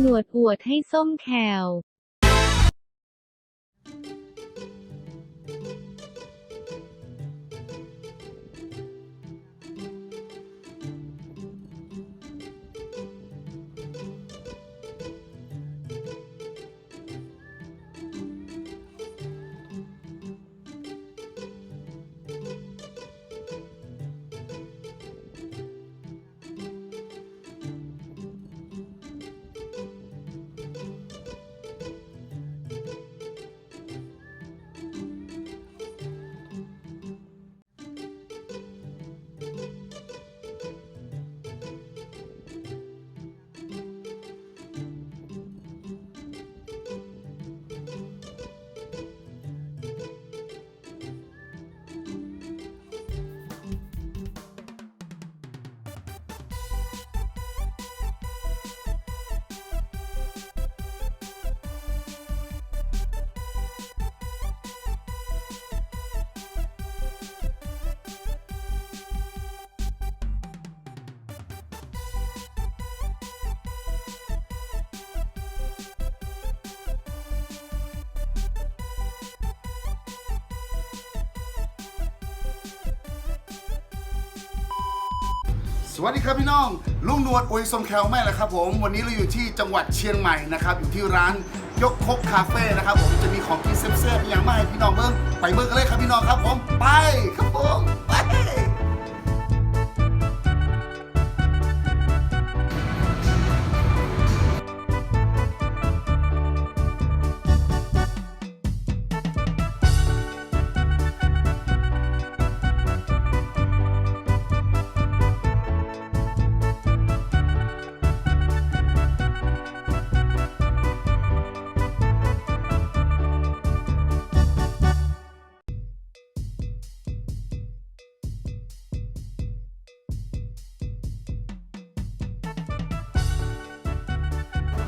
หนวดอวดให้ส้มแขว สวัสดีครับพี่น้องลุงนวดอุยสมแคลแม่แหละครับผม วันนี้เราอยู่ที่จังหวัดเชียงใหม่นะครับ อยู่ที่ร้านยกคกคาเฟ่นะครับผมจะมีของกินเซ่บๆอย่างมากให้พี่น้องเบิ้งไปเบิ้งกันเลยครับพี่น้องครับผมไปครับผมไป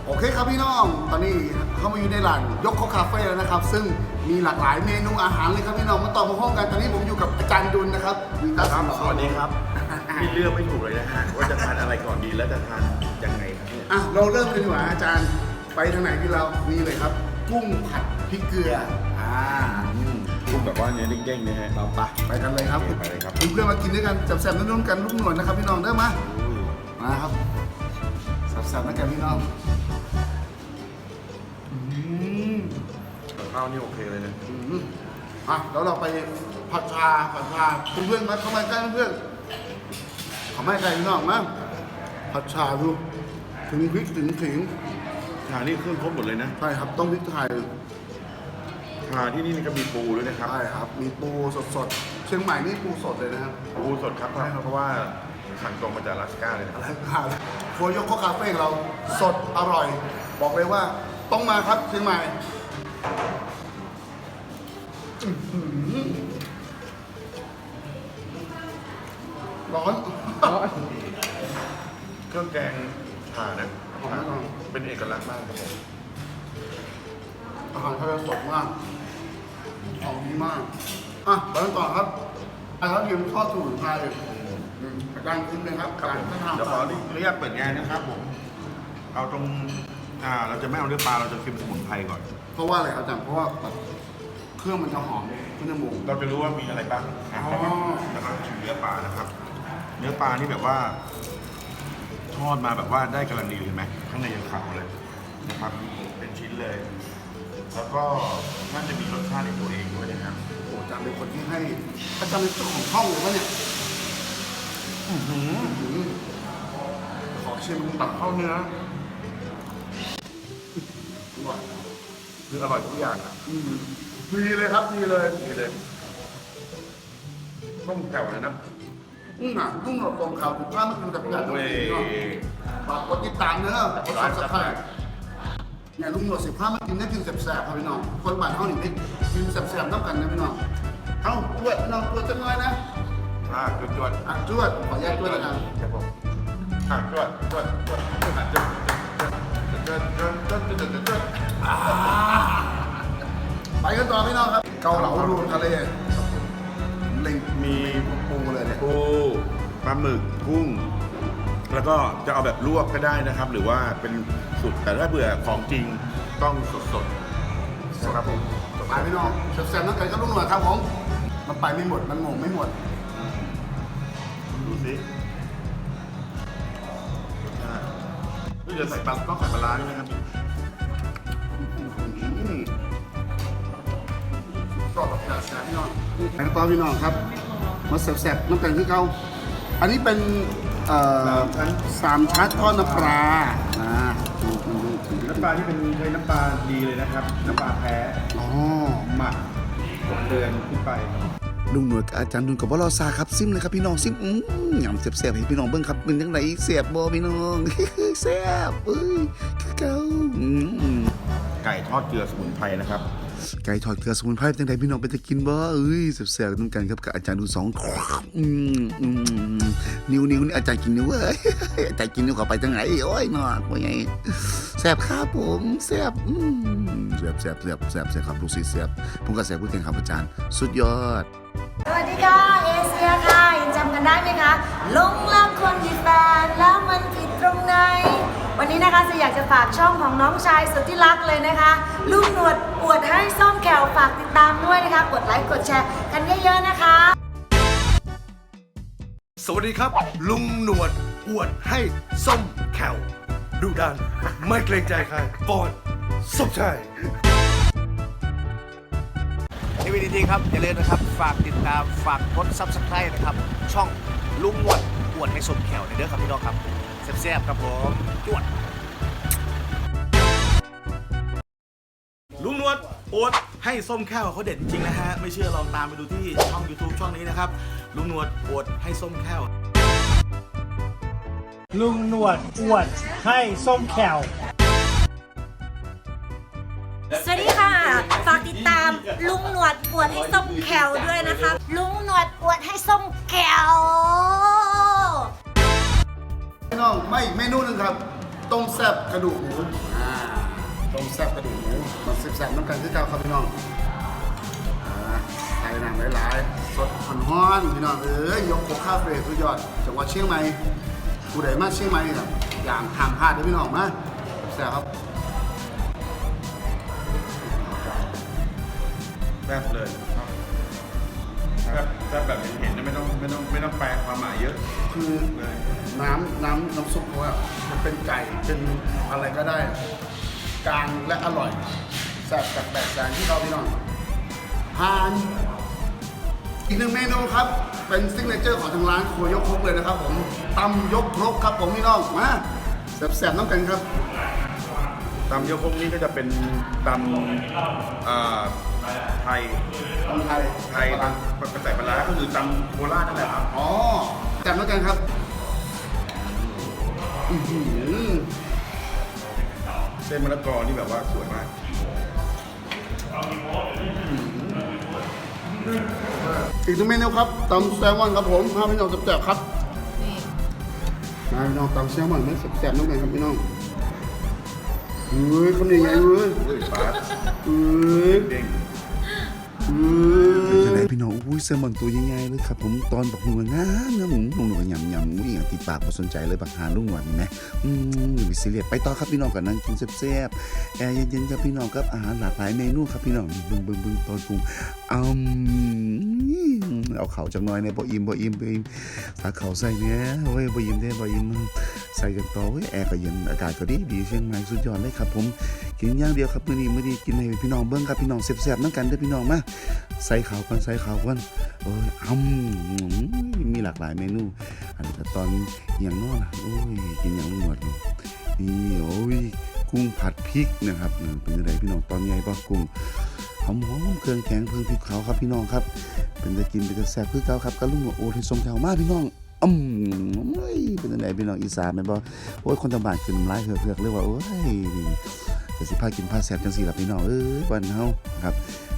โอเคครับพี่น้อง ตอนนี้เข้ามาอยู่ในร้านยกคกคาเฟ่แล้วนะครับ ซึ่งมีหลากหลายเมนูอาหารเลยครับพี่น้องมาต่อมาห้องกัน ตอนนี้ผมอยู่กับอาจารย์ดุลนะครับมีตาครับหล่อสวัสดีครับพี่เลือกไม่ถูกเลยนะฮะว่าจะทานอะไรก่อนดีและจะทานยังไงครับเนี่ยอะเราเริ่มกันดีกว่าอาจารย์ไปทางไหนดีเรานี่เลยครับ กุ้งผัดพริกเกลืออ่าอืมกุ้งแบบว่าเนื้อเด้งๆนะฮะเราไปไปกันเลยครับโอเคไปเลยครับเพื่อนๆมากินด้วยกันแซ่บๆนุ่มๆกันลูกหน่วยนะครับพี่น้องเด้อมามาครับแซ่บๆนะกันพี่น้อง ข้าวนี่โอเคเลยนะอืมอะแล้วเราไปผัดชาผัดชาเพื่อนๆมาเข้ามาใกล้เพื่อนเขาไม่ใกล้พี่น้องมาผัดชาดูถึงพริกถึงขิงชานี่เครื่องครบหมดเลยนะใช่ครับต้องพริกไทยชาที่นี่นี่ก็มีปูด้วยนะครับใช่ครับ มีปูสดๆเชียงใหม่นี่ปูสดเลยนะครับปูสดครับเพราะว่าสั่งตรงมาจากลาสก้าเลยนะครับอะไรผ่านครัวยกโคกคาเฟ่ของเราสดอร่อย บอกเลยว่าต้องมาครับเชียงใหม่ อื้อหือร้อนเครื่องแกงชานะเป็นเอกลักษณ์มากครับผมอาหารไทยสดมากหอมดีมาก อะไปกันต่อครับอาหารยิมทอดสมุนไพรอืมอาจารย์คุ้มเลยครับครับการผมท่านทำเดี๋ยวขออนุญาตเปิดงานนะครับผม เอาตรง อ่า เราจะไม่เอาเนื้อปลา เราจะชิมสมุนไพรก่อน เพราะว่าอะไรครับอาจารย์ เพราะว่าแบบ เครื่องมันจะหอมขึ้นจมูก เราจะรู้ว่ามีอะไรบ้างอะอ๋อ แล้วก็ชิมเนื้อปลานะครับ เนื้อปลานี่แบบว่า ทอดมาแบบว่าได้กำลังดีเห็นไหมข้างในยังขาวเลยนะครับเป็นชิ้นเลย แล้วก็น่าจะมีรสชาติในตัวเองด้วยนะครับ โอ้อาจารย์เป็นคนที่ให้อาจารย์เป็นเจ้าของช่องเลยวะเนี่ยอื้อหืออืมขอชิมตัดเข้าเนื้ออร่อยคืออร่อยทุกอย่างอะ อืม ดีเลยครับดีเลยนี่เลยต้มแจ่วเลยนะอืมอะรุ่งหลบตรงข่าวถูกข้ามมากินกับการโอ้ยฝากกดติดตามเนอะกดซับสไครต์เนี่ยลุงหลวดสิบห้ามากินได้กินแสบๆครับพี่น้องคนบ้านเฮานี่ได้กินแสบๆน้ำกันนะพี่น้องเอ้าตรวจพี่น้องตรวจจังเลยนะอ่าจวดจวดอะจวดขออนุญาตจวดแล้วกันครับผมอ่าจวดจวดจวดจวดจวดจวดจวดจวดจวดจวดจวดจวดไป กันต่อพี่น้องครับ เกาเหลารวมทะเลเล็งมีปูเลยเนี่ยปูปลาหมึกกุ้ง แล้วก็จะเอาแบบลวกก็ได้นะครับ หรือว่าเป็นสุดๆแต่ถ้าเบื่อของจริงต้องสดๆนะครับผมไปพี่น้องแซ่บๆน้ำกันกับลุงหนวดครับผมมันไปไม่หมดมันหมงไม่หมดดูสิรสชาติเฮ้ยเดี๋ยวใส่ปลาต้องใส่ปลาร้าด้วยนะครับอืมก็ แบบแซ่บๆพี่น้องไปกันต่อพี่น้องครับมาแซ่บๆน้ำกันคือเขาอันนี้เป็นเอ่อสามชั้นทอดน้ำปลาอ่าน้ำปลาที่เป็นใช้น้ำปลาดีเลยนะครับ น้ำปลาแท้อ๋อหมักหกเดือนขึ้นไปลุงหนวดกับอาจารย์ดุลกับว่ารอซาครับซิมเลยครับพี่น้องซิมอืมยำแซ่บๆให้พี่น้องเบิ่งครับเป็นยังไงแซ่บบ่พี่น้องแซ่บเอ้ยคือเก่าอืมไก่ทอดเกลือสมุนไพรนะครับ ไก่ทอดเกลือสมุนไพรเป็นยังไงพี่น้องไปจะกินบ่เอ้ยแซ่บๆน้ำกันครับกับอาจารย์ดุลสองนิ้วนิ้วนี่อาจารย์กินนิ้วเอ้ยอาจารย์กินนิ้วเข้าไปจังไหนโอ้ยนอนว่าไงแซ่บครับผมแซ่บอืมแซ่บแซ่บแซ่บแซ่บแซ่บครับลูกศิษย์แซ่บผมก็แซ่บเพื่อนครับอาจารย์ สุดยอดสวัสดีค่ะเอเชียค่ะยังจำกันได้ไหมคะลงรักคนที่แฟนแล้วมันผิดตรงไหน วันนี้นะคะจะอยากจะฝากช่องของน้องชายสุดที่รักเลยนะคะ ลูกหนวดอวดให้ซ่อมแขวฝากติดตามด้วยนะคะ กดไลค์กดแชร์กันเยอะๆนะคะ สวัสดีครับ ลุงหนวดอวดให้ส้มแขวดูดัน ไม่เกรงใจใครปอนสมชายทีวีดีๆครับ อย่าลืมนะครับ ฝากติดตามฝากกดซับสไครต์นะครับ ช่องลุงหนวดอวดให้สมแขวในเด้อครับพี่น้องครับ แซ่บๆครับผมจวดลุงหนวดอวดให้ส้มแค่วเขาเด็ดจริงๆนะฮะ ไม่เชื่อลองตามไปดูที่ช่อง YouTube ช่องนี้นะครับ ลุงหนวดอวดให้ส้มแค่วลุงหนวดอวดให้ส้มแขว สวัสดีค่ะ ฝากติดตามลุงหนวดอวดให้ส้มแขวด้วยนะคะ ลุงหนวดอวดให้ส้มแขว พี่น้องไม่เมนูหนึงครับ ต้มแซ่บกระดูกหมูอ่าต้มแซ่บกระดูกหมูมาสิบแซ่บน้ำกันที่เก้าครับพี่น้องอ่าใส่น้ำหลายๆ สดฮ้อนๆพี่น้องเอ้ยยกโคกคาเฟ่สุดยอดจังหวัดเชียงใหม่ผู้ใดมาเชียงใหม่ครับอย่างห้ามพลาดเลยพี่น้องมาแซ่บครับแซ่บเลยแซ่บแซ่บแบบเห็นๆนะ ไม่ต้องไม่ต้องไม่ต้องแปลความหมายเยอะคือน้ำน้ำน้ำซุปเขาอะมันเป็นไก่เป็นอะไรก็ได้ กลางและอร่อยแซ่บจากแปดแสนที่เราพี่น้องทานอีกหนึ่งเมนูครับ เป็นซิกเนเจอร์ของทางร้านครัวยกครกเลยนะครับผมตำยกครกครับผมพี่น้องมาแซ่บๆน้ำกันครับตำเยอะคงนี้ก็จะเป็นตำอ่าไทยตำไทยไทยตำใส่ปลาร้าก็คือตำโคราชนั่นแหละครับอ๋อแซ่บน้ำกันครับอื้อหือเส้นมะละกอนี่แบบว่าสวยมากอีกหนึ่งเมนูครับตำแซลมอนครับผมพาพี่น้องแซ่บๆครับมาพี่น้องตำแซลมอนไม่แซ่บๆน้ำกันครับพี่น้องเฮ้ยคำนี้ไงเว้ยอุ้ยปลาเฮ้ย เด้ง จะได้พี่น้องอุ้ยแซลมอนตัวใหญ่ๆเลยครับผมตอนบอกหนวดงามนะผมลุงหนวดยำยำอุ้ยอย่างติดปากพอสนใจเลยบักหาลุงหวดนี่ไหมอืมอย่าไปซีเรียสไปต่อครับพี่น้องกันนั่งกินแซ่บๆแอร์เย็นๆครับพี่น้องครับอาหารหลากหลายเมนูครับพี่น้องเบิ่งเบิ่งเบิ่งตอนปรุงอืมเอาเข่าจังหน่อยเนี่ยบ่อิ่มบ่อิ่มบ่อิ่มสาเข่าใส่เนี่ยเว้ยบ่อิ่มเด้บ่อิ่มใส่กันต่อเว้ยแอร์ก็เย็นอากาศก็ดีดีเชียงใหม่สุดยอดเลยครับผม กินอย่างเดียวครับมื้อนี้มื้อนี้กินให้พี่น้องเบิ่งครับพี่น้องแซ่บๆนํกันเด้อพี่น้องมาใส่ขาวกันใส่ขาวกันโอ้ยอ้ำมีหลากหลายเมนูอันนี้ก็ตอนอย่างนอนอะโอ้ยกินอย่างหมดนี่โอ้ยกุ้งผัดพริกนะครับเป็นยังไงพี่น้องตอนใหญ่ปะกุ้งหอมหอมเครื่องแข็งเพิ่งพริกขาวครับพี่น้องครับ เป็นจะกินเป็นจะแซ่บคือเก่าครับก็ลุงโอ้ที่ทรงแถวมากพี่น้องอืมเอ้ยเป็นยังไงพี่น้องอีสานแม่นบ่โอ้ยคนตำบานขึ้นหลายเหือกๆเลยว่าโอ้ย นี่จะสิพากินผ้าแซ่บจังซี่ล่ะพี่น้องเอ้ยวันเฮาครับ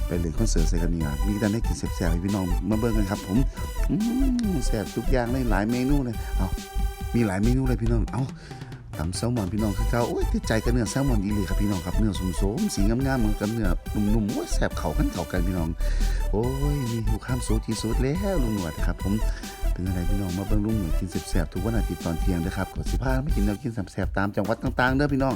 ไปเล่นคอนเสิร์ตใส่กันนี่ครับมีแต่ได้กินแซ่บๆให้พี่น้องมาเบิ่งกันครับ ผมแซ่บทุกอย่างเลยหลายเมนูเลยเอามีหลายเมนูเลยพี่น้องเอาตำแซลมอนพี่น้องคือเก่าโอ้ยติดใจกับเนื้อแซลมอนอีหลีครับพี่น้องครับเนื้อสมๆสีงามๆเหมือนกับเนื้อนุ่มๆโอ้ยแซ่บเข้ากันเข้ากันพี่น้อง โอ้ยมีหูข้ามสูตรที่สุดแล้วลุงหนวดครับผม เป็นอะไรพี่น้องมาเบิ่งลุงหน่วยกินแซ่บๆทุกวันอาทิตย์ตอนเที่ยงนะครับกดสิพาไม่กินแนวกินแซ่บๆตามจังหวัดต่างๆเด้อพี่น้อง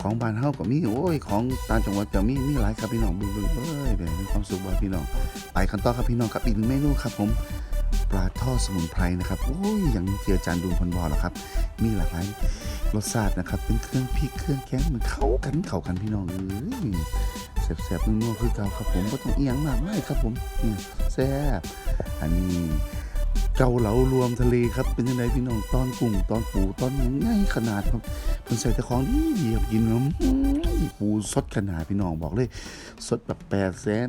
ของบ้านเฮาก็มีโอ้ยของต่างจังหวัดก็มีมีหลายครับพี่น้องเบิ่งๆเอ้ยแบบมีความสุขบ่พี่น้อง ไปกันต่อครับพี่น้องครับอีกหนึ่งเมนูครับผมปลาทอดสมุนไพรนะครับโอ้ยอย่างที่อาจารย์ดูนพันบอแล้วครับ มีหลากหลายรสชาตินะครับ เป็นเครื่องพริกเครื่องแกงมันเข้ากันเข้ากันพี่น้องเอ้ยแซ่บๆนัวๆคือเก่าครับผมก็ต้องเอียงมากไม่ครับผมนี่แซ่บอันนี้ เกาเหลารวมทะเลครับเป็นยังไงพี่น้องตอนกุ้งตอนปูตอนยังไงขนาดครับเพิ่นใส่แต่ของดีดีครับกินแล้วปูสดขนาดพี่น้องบอกเลย สดแบบแปดแสน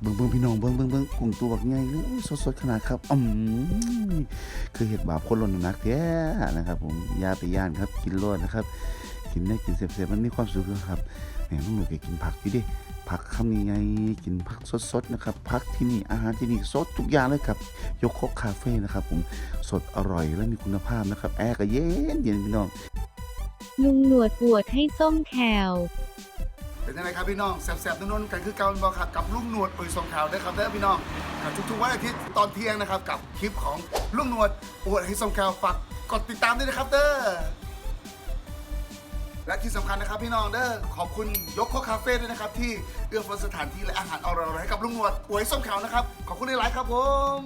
เบิ่งเบิ่งพี่น้องเบิ่งเบิ่งเบิ่งกุ้งตัวแบักใหญ่เลยสดสดๆขนาดครับอืมคือเห็ดบาปคนลนนักแท้นะครับ ผมยาไปย่านครับ กินรอดนะครับ กินได้กินเสียบๆมันมีความสุขครับแหมน้องหนูแกกินผักอยู่ดิ ผักคำนี้ไงกินผักสดๆนะครับผักที่นี่อาหารที่นี่สดทุกอย่างเลยครับ ยกคกคาเฟ่นะครับผมสดอร่อยและมีคุณภาพนะครับ แอร์ก็เย็นเย็นพี่น้อง ลุงหนวดอวดให้ส้มแคลเป็นยังไงครับพี่น้องแสบๆนุ่นๆกันคือเกาบอครับกับลุงหนวดอุยสงขาวด้วยครับเด้อพี่น้องกับทุกๆวันอาทิตย์ตอนเที่ยงนะครับกับคลิปของลุงหนวดอวดให้สงขาวฝากกดติดตามด้วยนะครับเด้อ และที่สำคัญนะครับพี่น้องเด้อขอบคุณยกโคกคาเฟ่ด้วยนะครับที่เอื้อเฟื้อสถานที่และอาหารอร่อยๆให้กับลุงหนวดหวยส้มขาวนะครับขอบคุณในไลฟ์ครับผม